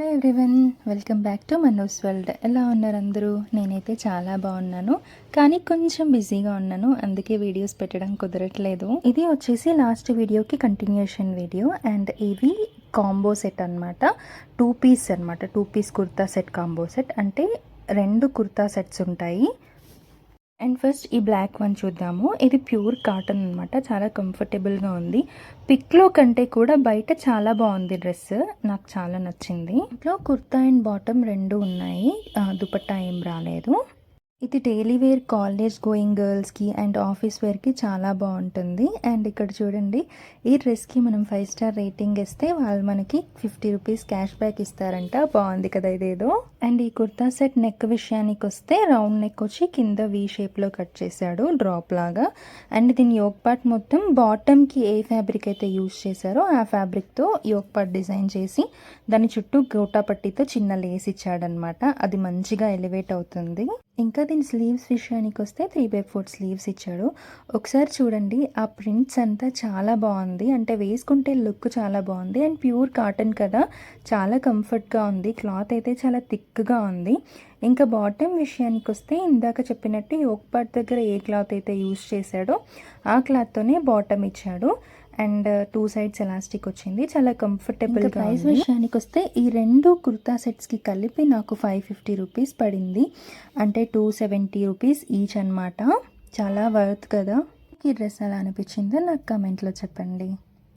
Hello everyone welcome back to Mano's world ఎలా ఉన్నారు అందరూ? నేనైతే చాలా బాగున్నాను. కానీ కొంచెం బిజీగా ఉన్నాను. అందుకే వీడియోస్ పెట్టడం కుదరట్లేదు. ఇది వచ్చేసి లాస్ట్ వీడియోకి కంటిన్యూషన్ వీడియో అండ్ ఇవి కాంబో సెట్ అనమాట టూ పీస్ అనమాట two piece kurta set combo set అంటే రెండు కుర్తా సెట్స్ ఉంటాయి. అండ్ ఫస్ట్ ఈ బ్లాక్ వన్ చూద్దాము. ఇది ప్యూర్ కాటన్ అనమాట చాలా కంఫర్టబుల్గా ఉంది. పిక్లో కంటే కూడా బయట చాలా బాగుంది డ్రెస్ నాకు చాలా నచ్చింది. ఇంట్లో కుర్తా అండ్ బాటమ్ రెండు ఉన్నాయి. దుపట్టా ఏం రాలేదు. ఇది డైలీ వేర్ కాలేజ్ గోయింగ్ గర్ల్స్కి అండ్ ఆఫీస్ వేర్కి చాలా బాగుంటుంది. అండ్ ఇక్కడ చూడండి ఈ డ్రెస్కి మనం ఫైవ్ స్టార్ రేటింగ్ ఇస్తే వాళ్ళు మనకి ఫిఫ్టీ రూపీస్ క్యాష్ బ్యాక్ ఇస్తారంట. బాగుంది కదా ఇదేదో. అండ్ ఈ కుర్తా సెట్ నెక్ విషయానికి వస్తే రౌండ్ నెక్ వచ్చి కింద వీ షేప్లో కట్ చేశాడు డ్రాప్ లాగా. అండ్ దీని యోగ్ పార్ట్ మొత్తం బాటమ్కి ఏ ఫ్యాబ్రిక్ అయితే యూజ్ చేశారో ఆ ఫ్యాబ్రిక్తో యోగ్ పార్ట్ డిజైన్ చేసి దాని చుట్టూ గోటా పట్టీతో చిన్న లేస్ ఇచ్చాడనమాట అది మంచిగా ఎలివేట్ అవుతుంది. ఇంకా దీని స్లీవ్స్ విషయానికి వస్తే త్రీ బై ఫోర్ స్లీవ్స్ ఇచ్చాడు. ఒకసారి చూడండి ఆ ప్రింట్స్ అంతా చాలా బాగుంది. అంటే వేసుకుంటే లుక్ చాలా బాగుంది. అండ్ ప్యూర్ కాటన్ కదా. చాలా కంఫర్ట్గా ఉంది. క్లాత్ అయితే చాలా థిక్గా ఉంది. ఇంకా బాటమ్ విషయానికి వస్తే ఇందాక చెప్పినట్టు యోక్ పార్ట్ దగ్గర ఏ క్లాత్ అయితే యూస్ చేశాడో ఆ క్లాత్తోనే బాటమ్ ఇచ్చాడు. అండ్ టూ సైడ్స్ ఎలాస్టిక్ వచ్చింది. చాలా కంఫర్టబుల్ ప్రైస్ విషయానికి వస్తే ఈ రెండు కుర్తా సెట్స్కి కలిపి నాకు ఫైవ్ ఫిఫ్టీ రూపీస్ పడింది. అంటే టూ సెవెంటీ రూపీస్ ఈచ్ అనమాట చాలా వర్త్ కదా. ఈ డ్రెస్ ఎలా అనిపించిందో నాకు కమెంట్లో చెప్పండి.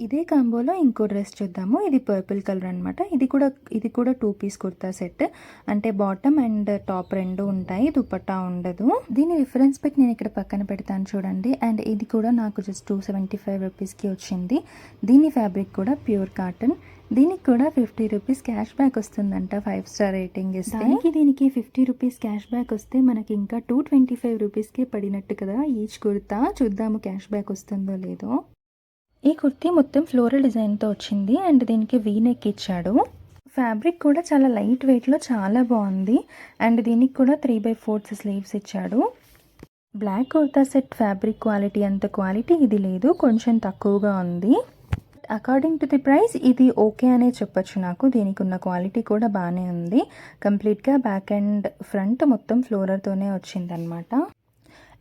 ఇదే కాంబోలో ఇంకో డ్రెస్ చూద్దాము. ఇది పర్పుల్ కలర్ అనమాట ఇది కూడా ఇది కూడా టూ పీస్ కుర్తా సెట్ అంటే బాటమ్ అండ్ టాప్ రెండు ఉంటాయి. దుపట్టా ఉండదు. దీని రిఫరెన్స్ పెట్టి నేను ఇక్కడ పక్కన పెడతాను చూడండి. అండ్ ఇది కూడా నాకు జస్ట్ టూ సెవెంటీ ఫైవ్ రూపీస్కి వచ్చింది. దీని ఫ్యాబ్రిక్ కూడా ప్యూర్ కాటన్ దీనికి కూడా ఫిఫ్టీ రూపీస్ క్యాష్ బ్యాక్ వస్తుందంట. ఫైవ్ స్టార్ రేటింగ్ ఇస్తే. దానికి దీనికి ఫిఫ్టీ రూపీస్ క్యాష్ బ్యాక్ వస్తే మనకి ఇంకా టూ ట్వంటీ ఫైవ్ రూపీస్కే పడినట్టు కదా ఈచ్ కుర్తా. చూద్దాము క్యాష్ బ్యాక్ వస్తుందో లేదో. ఈ కుర్తీ మొత్తం ఫ్లోరల్ డిజైన్తో వచ్చింది అండ్ దీనికి వీ నెక్ ఇచ్చాడు. ఫ్యాబ్రిక్ కూడా చాలా లైట్ వెయిట్లో చాలా బాగుంది అండ్ దీనికి కూడా త్రీ బై ఫోర్త్ స్లీవ్స్ ఇచ్చాడు. Black kurta set fabric quality అంత క్వాలిటీ ఇది లేదు కొంచెం తక్కువగా ఉంది. అకార్డింగ్ టు ది ప్రైస్ ఇది ఓకే అనే చెప్పొచ్చు నాకు దీనికి ఉన్న క్వాలిటీ కూడా బాగానే ఉంది. కంప్లీట్గా బ్యాక్ అండ్ ఫ్రంట్ మొత్తం ఫ్లోరర్తోనే వచ్చిందనమాట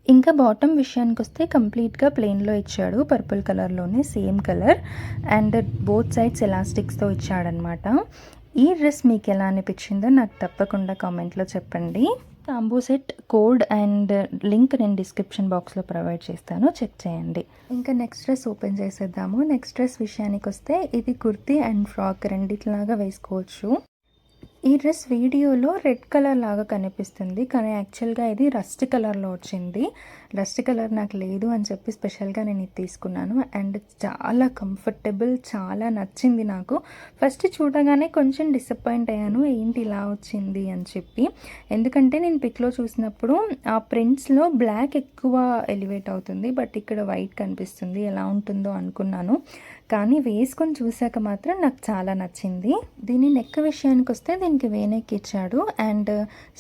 ఇంకా బాటమ్ విషయానికి వస్తే కంప్లీట్గా ప్లెయిన్లో ఇచ్చాడు. పర్పుల్ కలర్లోనే same colour and both sides ఎలాస్టిక్స్తో ఇచ్చాడనమాట ఈ డ్రెస్ మీకు ఎలా అనిపించిందో నాకు తప్పకుండా కామెంట్లో చెప్పండి. Combo set code and link నేను డిస్క్రిప్షన్ బాక్స్లో ప్రొవైడ్ చేస్తాను. చెక్ చేయండి. ఇంకా నెక్స్ట్ డ్రెస్ ఓపెన్ చేసేద్దాము. నెక్స్ట్ డ్రెస్ విషయానికి వస్తే ఇది కుర్తీ అండ్ ఫ్రాక్ రెండిట్లాగా వేసుకోవచ్చు. ఈ డ్రెస్ వీడియోలో రెడ్ కలర్ లాగా కనిపిస్తుంది. కానీ యాక్చువల్గా ఇది రస్ట్ కలర్లో వచ్చింది. రస్ట్ కలర్ నాకు లేదు అని చెప్పి స్పెషల్గా నేను ఇది తీసుకున్నాను. అండ్ చాలా కంఫర్టబుల్ చాలా నచ్చింది నాకు. ఫస్ట్ చూడగానే కొంచెం డిసప్పాయింట్ అయ్యాను. ఏంటి ఇలా వచ్చింది అని చెప్పి. ఎందుకంటే నేను పిక్లో చూసినప్పుడు ఆ ప్రింట్స్లో బ్లాక్ ఎక్కువ ఎలివేట్ అవుతుంది. బట్ ఇక్కడ వైట్ కనిపిస్తుంది. ఎలా ఉంటుందో అనుకున్నాను. కానీ వేసుకొని చూశాక మాత్రం నాకు చాలా నచ్చింది. దీని నెక్ విషయానికి వస్తే దీనికి వేనెక్ ఇచ్చాడు అండ్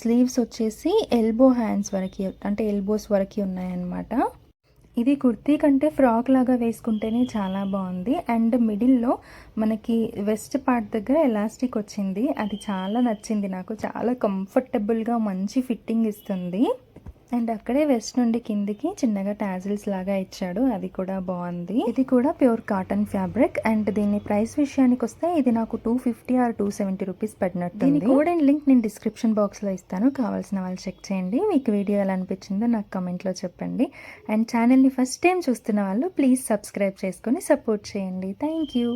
స్లీవ్స్ వచ్చేసి ఎల్బో హ్యాండ్స్ వరకు అంటే ఎల్బోస్ వరకు ఉన్నాయన్నమాట. ఇది కుర్తీ కంటే ఫ్రాక్ లాగా వేసుకుంటేనే చాలా బాగుంది. అండ్ మిడిల్లో మనకి వెస్ట్ పార్ట్ దగ్గర ఎలాస్టిక్ వచ్చింది. అది చాలా నచ్చింది నాకు. చాలా కంఫర్టబుల్గా మంచి ఫిట్టింగ్ ఇస్తుంది. అండ్ అక్కడే వెస్ట్ నుండి కిందికి చిన్నగా టాజిల్స్ లాగా ఇచ్చాడు. అది కూడా బాగుంది. ఇది కూడా ప్యూర్ కాటన్ ఫ్యాబ్రిక్ అండ్ దీని ప్రైస్ విషయానికి వస్తే ఇది నాకు two fifty or two seventy rupees పడినట్టు దీని కోడ్ అండ్ లింక్ నేను డిస్క్రిప్షన్ బాక్స్లో ఇస్తాను. కావాల్సిన వాళ్ళు చెక్ చేయండి. మీకు వీడియో ఎలా అనిపించిందో నాకు కమెంట్లో చెప్పండి. అండ్ ఛానల్ని ఫస్ట్ టైం చూస్తున్న వాళ్ళు ప్లీజ్ సబ్స్క్రైబ్ చేసుకొని సపోర్ట్ చేయండి. Thank you.